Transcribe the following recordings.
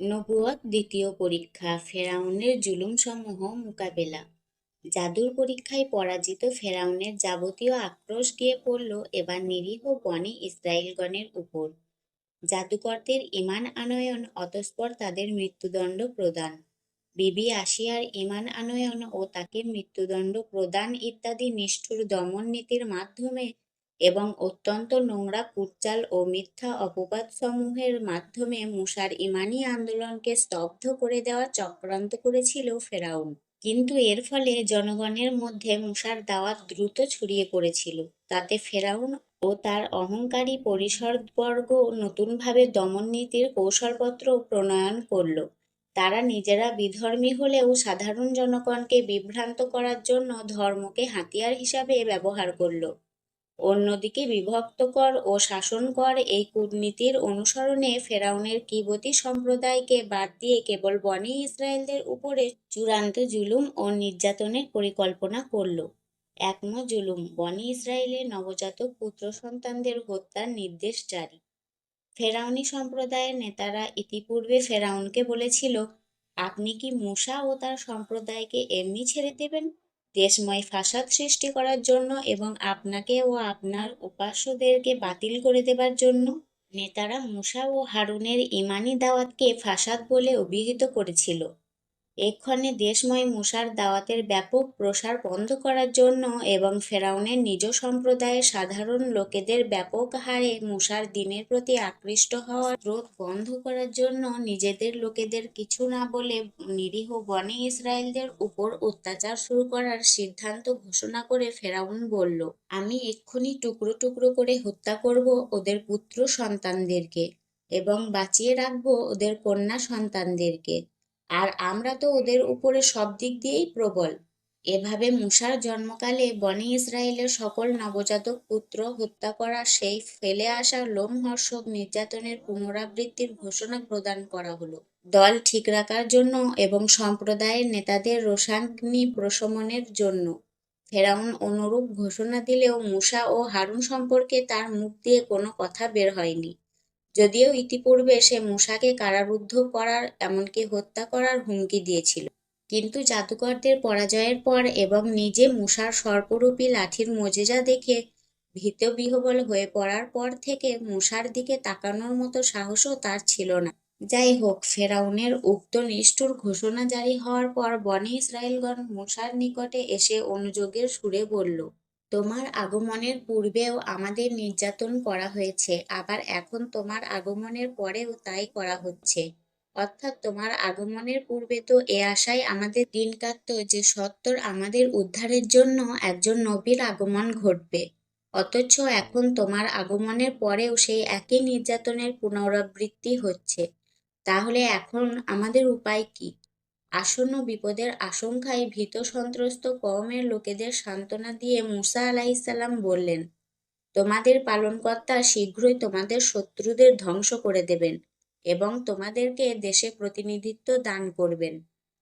নবুয়ত দ্বিতীয় পরীক্ষা, ফেরাউনের জুলুমসমূহ মোকাবেলা। জাদুর পরীক্ষায় পরাজিত ফেরাউনের যাবতীয় আক্রোশ গিয়ে পড়ল এবার নিরীহ বনে ইসরায়েলগণের উপর। জাদুকরদের ইমান আনয়ন অতঃপর তাদের মৃত্যুদণ্ড প্রদান। বিবি আসিয়ার ইমান আনয়ন ও তাকে মৃত্যুদণ্ড প্রদান ইত্যাদি নিষ্ঠুর দমন নীতির মাধ্যমে এবং অত্যন্ত নোংরা, কুটচাল ও মিথ্যা অপবাদসমূহের মাধ্যমে মুসার ইমানি আন্দোলনকে স্তব্ধ করে দেওয়া চক্রান্ত করেছিল ফেরাউন। কিন্তু এর ফলে জনগণের মধ্যে মুসার দাওয়াত দ্রুত ছড়িয়ে পড়েছিল। তাতে ফেরাউন ও তার অহংকারী পরিষদবর্গ নতুনভাবে দমন নীতির কৌশলপত্র প্রণয়ন করল। তারা নিজেরা বিধর্মী হলেও সাধারণ জনগণকে বিভ্রান্ত করার জন্য ধর্মকে হাতিয়ার হিসাবে ব্যবহার করল। অন্যদিকে বিভক্ত কর ও শাসন কর এই কূটনীতির অনুসরণে ফেরাউনের কিবতী সম্প্রদায়কে বাদ দিয়ে কেবল বনি ইসরায়েলদের উপরে চূড়ান্ত জুলুম ও নির্যাতনের পরিকল্পনা করল। একম জুলুম, বনি ইসরায়েলের নবজাতক পুত্র সন্তানদের হত্যার নির্দেশ জারি। ফেরাউনি সম্প্রদায়ের নেতারা ইতিপূর্বে ফেরাউনকে বলেছিল, আপনি কি মূসা ও তার সম্প্রদায়কে এমনি ছেড়ে দেবেন? দেশময় ফাসাদ সৃষ্টি করার জন্য এবং আপনাকে ও আপনার উপাস্যদেরকে বাতিল করে দেবার জন্য নেতারা মুসা ও হারুনের ইমানি দাওয়াতকে ফাসাদ বলে অভিহিত করেছিল। এক্ষণে দেশময় মুসার দাওয়াতের ব্যাপক প্রসার বন্ধ করার জন্য এবং ফেরাউনের নিজ সম্প্রদায়ের সাধারণ লোকেদের ব্যাপক হারে মুসার দিনের প্রতি আকৃষ্ট হওয়ার স্রোত বন্ধ করার জন্য নিজেদের লোকেদের কিছু না বলে নিরীহ বনে ইসরায়েলদের উপর অত্যাচার শুরু করার সিদ্ধান্ত ঘোষণা করে ফেরাউন বলল, আমি এক্ষুনি টুকরো টুকরো করে হত্যা করব ওদের পুত্র সন্তানদেরকে এবং বাঁচিয়ে রাখব ওদের কন্যা সন্তানদেরকে। আর আমরা তো ওদের উপরে সব দিক দিয়েই প্রবল। এভাবে মুসার জন্মকালে বনে ইসরায়েলের সকল নবজাতক পুত্র হত্যা করা, সেই ফেলে আসা লোমহর্ষক নির্যাতনের পুনরাবৃত্তির ঘোষণা প্রদান করা হলো। দল ঠিক রাখার জন্য এবং সম্প্রদায়ের নেতাদের রোষাগ্নি প্রশমনের জন্য। ফেরাউন অনুরূপ ঘোষণা দিলেও মুসা ও হারুন সম্পর্কে তার মুখ দিয়ে কোনো কথা বের হয়নি। যদিও ইতিপূর্বে সে মূসাকে কারারুদ্ধ করার, এমনকি হত্যা করার হুমকি দিয়েছিল। কিন্তু জাদুকরদের পরাজয়ের পর এবং নিজে মূসার সর্পরূপী লাঠির মজেজা দেখে ভীতবিহবল হয়ে পড়ার পর থেকে মূসার দিকে তাকানোর মতো সাহসও তার ছিল না। যাই হোক, ফেরাউনের উক্ত নিষ্ঠুর ঘোষণা জারি হওয়ার পর বনে ইসরায়েলগণ মূসার নিকটে এসে অনুযোগের সুরে বলল তোমার আগমনের পূর্বেও আমাদের নির্যাতন করা হয়েছে, আবার এখন তোমার আগমনের পরেও তাই করা হচ্ছে। অর্থাৎ তোমার আগমনের পূর্বে তো এ আশায় আমাদের দিন কাটত যে সত্তর আমাদের উদ্ধারের জন্য একজন নবীর আগমন ঘটবে। অথচ এখন তোমার আগমনের পরেও সেই একই নির্যাতনের পুনরাবৃত্তি হচ্ছে। তাহলে এখন আমাদের উপায় কি? আসন্ন বিপদের আশঙ্কায় ভীত সন্ত্রস্ত কওমের লোকেদের সান্ত্বনা দিয়ে মুসা আলাইসাল্লাম বললেন, তোমাদের পালনকর্তা শীঘ্রই তোমাদের শত্রুদের ধ্বংস করে দেবেন এবং তোমাদেরকে দেশে প্রতিনিধিত্ব দান করবেন।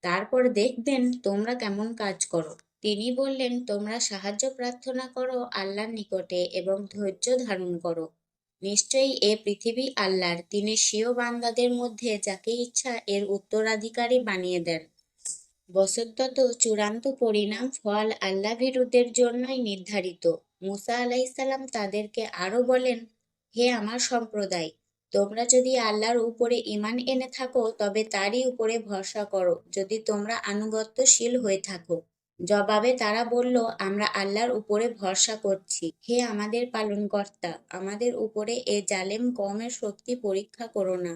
তারপর দেখবেন তোমরা কেমন কাজ করো। তিনি বললেন, তোমরা সাহায্য প্রার্থনা করো আল্লাহর নিকটে এবং ধৈর্য ধারণ করো। নিশ্চয়ই এ পৃথিবী আল্লাহর। তিনি স্বীয় বান্দাদের মধ্যে যাকে ইচ্ছা এর উত্তরাধিকারী বানিয়ে দেন। বসন্তত চূড়ান্ত পরিণাম ফল আল্লাহ ভীরুদের জন্যই নির্ধারিত। মুসা আলাইসাল্লাম তাদেরকে আরও বলেন, হে আমার সম্প্রদায়, তোমরা যদি আল্লাহর উপরে ইমান এনে থাকো, তবে তারই উপরে ভরসা করো। যদি তোমরা আনুগত্যশীল হয়ে থাকো জবাবে তারা বলল, আমরা আল্লাহর উপরে ভরসা করছি। হে আমাদের পালনকর্তা, আমাদের উপরে এ জালেম কমের শক্তি পরীক্ষা করো না।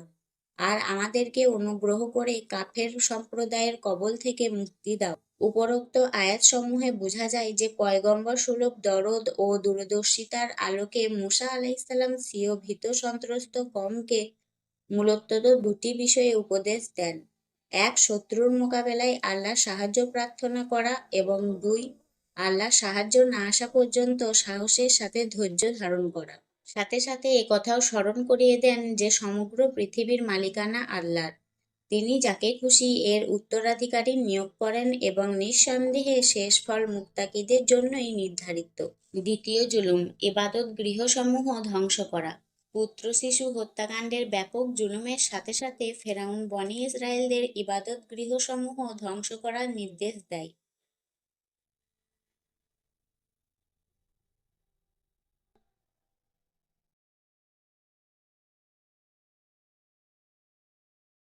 আর আমাদেরকে অনুগ্রহ করে কাফের সম্প্রদায়ের কবল থেকে মুক্তি দাও। উপরোক্ত আয়াতসমূহে বোঝা যায় যে পয়গম্বর সুলভ দরদ ও দূরদর্শিতার আলোকে মুসা আলাইসাল্লাম সিও ভীত সন্ত্রস্ত কমকে মূলত দুটি বিষয়ে উপদেশ দেন। এক শত্রুর মোকাবেলায় আল্লাহ সাহায্য প্রার্থনা করা এবং দুই আল্লাহ সাহায্য না আসা পর্যন্ত সাহসের সাথে ধৈর্য ধারণ করা। সাথে সাথে এ কথাও স্মরণ করিয়ে দেন যে সমগ্র পৃথিবীর মালিকানা আল্লাহর। তিনি যাকে খুশি এর উত্তরাধিকারী নিয়োগ করেন এবং নিঃসন্দেহে শেষ ফল মুক্তাকিদের জন্যই নির্ধারিত। দ্বিতীয় জুলুম, ইবাদত গৃহসমূহ ধ্বংস করা। পুত্র শিশু হত্যাকাণ্ডের ব্যাপক জুলুমের সাথে সাথে ফেরাউন বনি ইসরায়েলদের ইবাদত গৃহসমূহ ধ্বংস করার নির্দেশ দেয়।